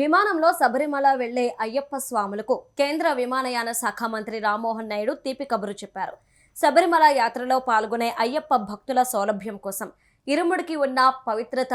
విమానంలో శబరిమల వెళ్ళే అయ్యప్ప స్వాములకు కేంద్ర విమానయాన శాఖ మంత్రి రామ్మోహన్ నాయుడు తీపి కబురు చెప్పారు. శబరిమల యాత్రలో పాల్గొనే అయ్యప్ప భక్తుల సౌలభ్యం కోసం ఇరుముడికి ఉన్న పవిత్రత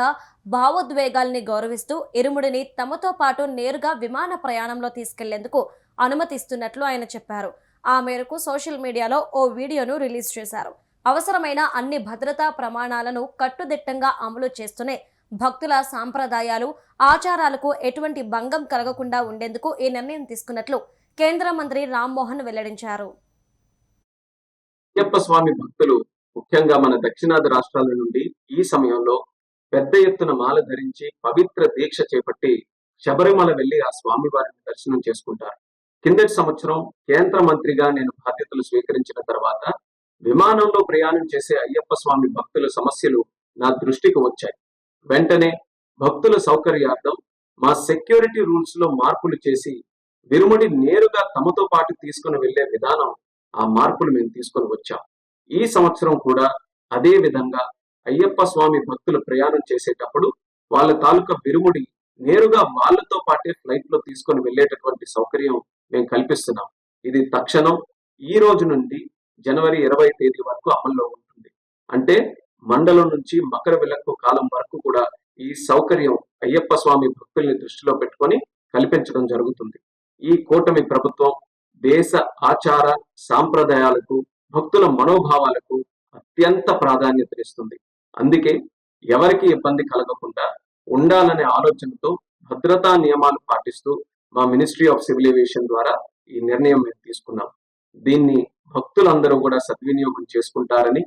భావోద్వేగాల్ని గౌరవిస్తూ ఇరుముడిని తమతో పాటు నేరుగా విమాన ప్రయాణంలో తీసుకెళ్ళేందుకు అనుమతిస్తున్నట్లు ఆయన చెప్పారు. ఆ మేరకు సోషల్ మీడియాలో ఓ వీడియోను రిలీజ్ చేశారు. అవసరమైన అన్ని భద్రతా ప్రమాణాలను కట్టుదిట్టంగా అమలు చేస్తూనే భక్తుల సాంప్రదాయాలు ఆచారాలకు ఎటువంటి భంగం కలగకుండా ఉండేందుకు ఈ నిర్ణయం తీసుకున్నట్లు కేంద్ర మంత్రి రామ్మోహన్ వెల్లడించారు. అయ్యప్ప స్వామి భక్తులు ముఖ్యంగా మన దక్షిణాది రాష్ట్రాల నుండి ఈ సమయంలో పెద్ద ఎత్తున మాల ధరించి పవిత్ర దీక్ష చేపట్టి శబరిమల వెళ్ళి ఆ స్వామి వారిని దర్శనం చేసుకుంటారు. కిందటి సంవత్సరం కేంద్ర మంత్రిగా నేను బాధ్యతలు స్వీకరించిన తర్వాత విమానంలో ప్రయాణం చేసే అయ్యప్ప స్వామి భక్తుల సమస్యలు నా దృష్టికి వచ్చాయి. వెంటనే భక్తుల సౌకర్యార్థం మా సెక్యూరిటీ రూల్స్లో మార్పులు చేసి విరుముడి నేరుగా తమతో పాటు తీసుకుని వెళ్ళే విధానం ఆ మార్పులు మేము తీసుకొని వచ్చాం. ఈ సంవత్సరం కూడా అదే విధంగా అయ్యప్ప స్వామి భక్తులు ప్రయాణం చేసేటప్పుడు వాళ్ళ తాలూకా విరుముడి నేరుగా వాళ్ళతో పాటే ఫ్లైట్లో తీసుకొని వెళ్ళేటటువంటి సౌకర్యం మేము కల్పిస్తున్నాం. ఇది తక్షణం ఈ రోజు నుండి జనవరి ఇరవై తేదీ వరకు అమల్లో ఉంటుంది. అంటే మండలం నుంచి మకర విలక్కు కాలం వరకు కూడా ఈ సౌకర్యం అయ్యప్ప స్వామి భక్తుల్ని దృష్టిలో పెట్టుకొని కల్పించడం జరుగుతుంది. ఈ కూటమి ప్రభుత్వం దేశ ఆచార సాంప్రదాయాలకు భక్తుల మనోభావాలకు అత్యంత ప్రాధాన్యతనిస్తుంది. అందుకే ఎవరికి ఇబ్బంది కలగకుండా ఉండాలనే ఆలోచనతో భద్రతా నియమాలు పాటిస్తూ మా మినిస్ట్రీ ఆఫ్ సివిల్ ఏవియేషన్ ద్వారా ఈ నిర్ణయం మేము తీసుకున్నాం. దీన్ని భక్తులందరూ కూడా సద్వినియోగం చేసుకుంటారని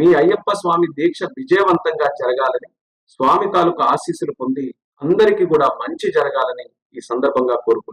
మీ అయ్యప్ప స్వామి దీక్ష విజయవంతంగా జరగాలని స్వామి తాలూకు ఆశీస్సులు పొంది అందరికీ కూడా మంచి జరగాలని ఈ సందర్భంగా కోరుకుంటున్నాను.